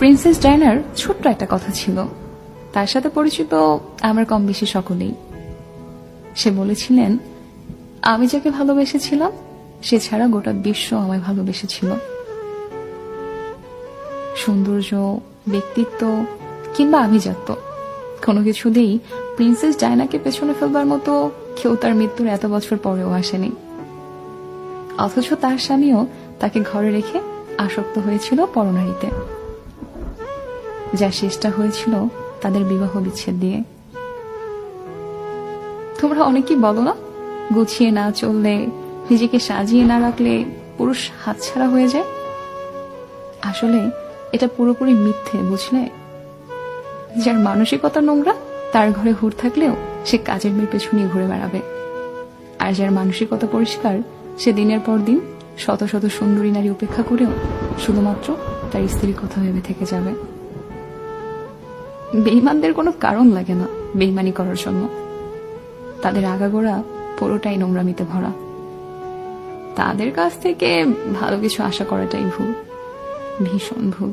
Princess ডায়নার ছোট্ট একটা কথা ছিল। তার সাথে পরিচিত আমার কম বেশি সকলেই। সে বলেছিলেন, আমি যাকে ভালোবেসেছিলাম, সে ছাড়া গোটা বিশ্ব আমায় ভালোবেসেছিল। সৌন্দর্য, ব্যক্তিত্ব কিংবা আভিজাত্য, কোনো কিছুতেই প্রিন্সেস ডায়নাকে পেছনে ফেলবার মতো কেউ তার মৃত্যুর এত বছর পরেও আসেনি। অথচ তার স্বামীও তাকে ঘরে রেখে আসক্ত হয়েছিল পরনারীতে। যা শেষটা হয়েছিল তাদের বিবাহ বিচ্ছেদ দিয়ে। তোমরা অনেকেই বলো না? গুছিয়ে না চললে, নিজেকে সাজিয়ে না রাখলে পুরুষ হাতছাড়া হয়ে যায়? আসলে এটা পুরোপুরি মিথ্যে, বুঝলে? যার মানসিকতা নোংরা, তার ঘরে হুর থাকলেও সে কাজের মেয়ের পেছনে ঘুরে বেড়াবে। আর যার মানসিকতা পরিষ্কার, সে দিনের পর দিন শত শত সুন্দরী নারী উপেক্ষা করেও শুধুমাত্র তার স্ত্রীর কথা ভেবে থেকে যাবে। বেইমানদের কোনো কারণ লাগে না বেইমানি করার জন্য। তাদের আগাগোড়া পুরোটাই নোংরামিতে ভরা। তাদের কাছ থেকে ভালো কিছু আশা করাটাই ভুল, ভীষণ ভুল।